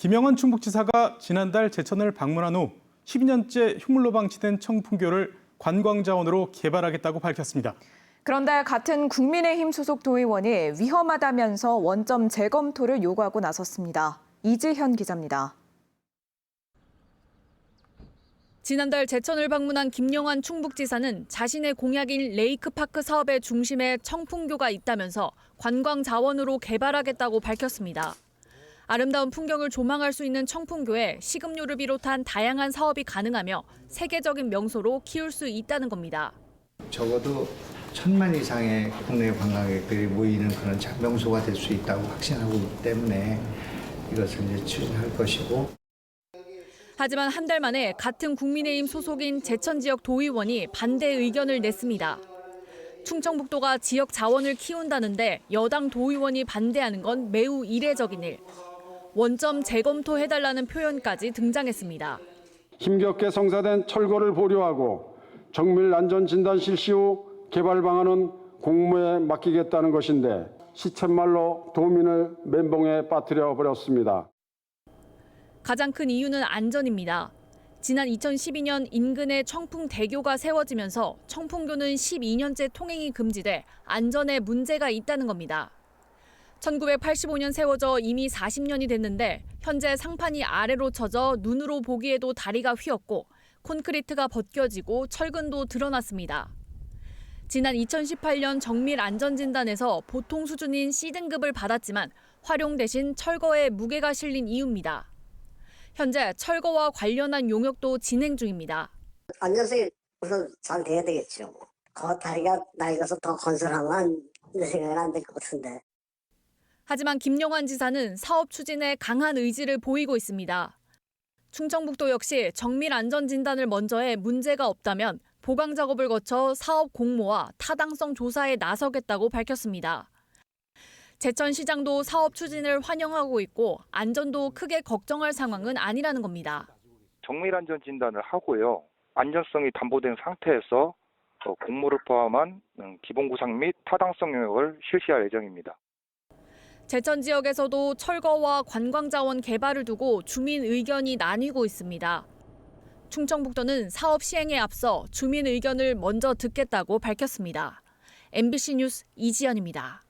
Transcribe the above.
김영환 충북지사가 지난달 제천을 방문한 후 12년째 휴물로 방치된 청풍교를 관광자원으로 개발하겠다고 밝혔습니다. 그런데 같은 국민의힘 소속 도의원이 위험하다면서 원점 재검토를 요구하고 나섰습니다. 이지현 기자입니다. 지난달 제천을 방문한 김영환 충북지사는 자신의 공약인 레이크파크 사업의 중심에 청풍교가 있다면서 관광 자원으로 개발하겠다고 밝혔습니다. 아름다운 풍경을 조망할 수 있는 청풍교에 식음료를 비롯한 다양한 사업이 가능하며 세계적인 명소로 키울 수 있다는 겁니다. 적어도 천만 이상의 국내 관광객들이 모이는 그런 명소가 될 수 있다고 확신하고 있기 때문에 이것을 이제 추진할 것이고 하지만 한 달 만에 같은 국민의힘 소속인 제천 지역 도의원이 반대 의견을 냈습니다. 충청북도가 지역 자원을 키운다는데 여당 도의원이 반대하는 건 매우 이례적인 일. 원점 재검토해달라는 표현까지 등장했습니다. 힘겹게 성사된 철거를 보류하고 정밀 안전 진단 실시 후 개발 방안은 공무에 맡기겠다는 것인데 시쳇말로 도민을 멘붕에 빠뜨려 버렸습니다. 가장 큰 이유는 안전입니다. 지난 2012년 인근에 청풍대교가 세워지면서 청풍교는 12년째 통행이 금지돼 안전에 문제가 있다는 겁니다. 1985년 세워져 이미 40년이 됐는데 현재 상판이 아래로 쳐져 눈으로 보기에도 다리가 휘었고 콘크리트가 벗겨지고 철근도 드러났습니다. 지난 2018년 정밀 안전진단에서 보통 수준인 C등급을 받았지만 활용 대신 철거에 무게가 실린 이유입니다. 현재 철거와 관련한 용역도 진행 중입니다. 안전성이 우선 잘 돼야 되겠죠. 그 다리가 낡아서 더 건설하면 내 생각은 안될 것 같은데. 하지만 김영환 지사는 사업 추진에 강한 의지를 보이고 있습니다. 충청북도 역시 정밀 안전 진단을 먼저 해 문제가 없다면 보강 작업을 거쳐 사업 공모와 타당성 조사에 나서겠다고 밝혔습니다. 제천시장도 사업 추진을 환영하고 있고 안전도 크게 걱정할 상황은 아니라는 겁니다. 정밀 안전 진단을 하고요. 안전성이 담보된 상태에서 어, 공모를 포함한 음, 기본 구상 및 타당성 영역을 실시할 예정입니다. 제천 지역에서도 철거와 관광 자원 개발을 두고 주민 의견이 나뉘고 있습니다. 충청북도는 사업 시행에 앞서 주민 의견을 먼저 듣겠다고 밝혔습니다. MBC 뉴스 이지연입니다.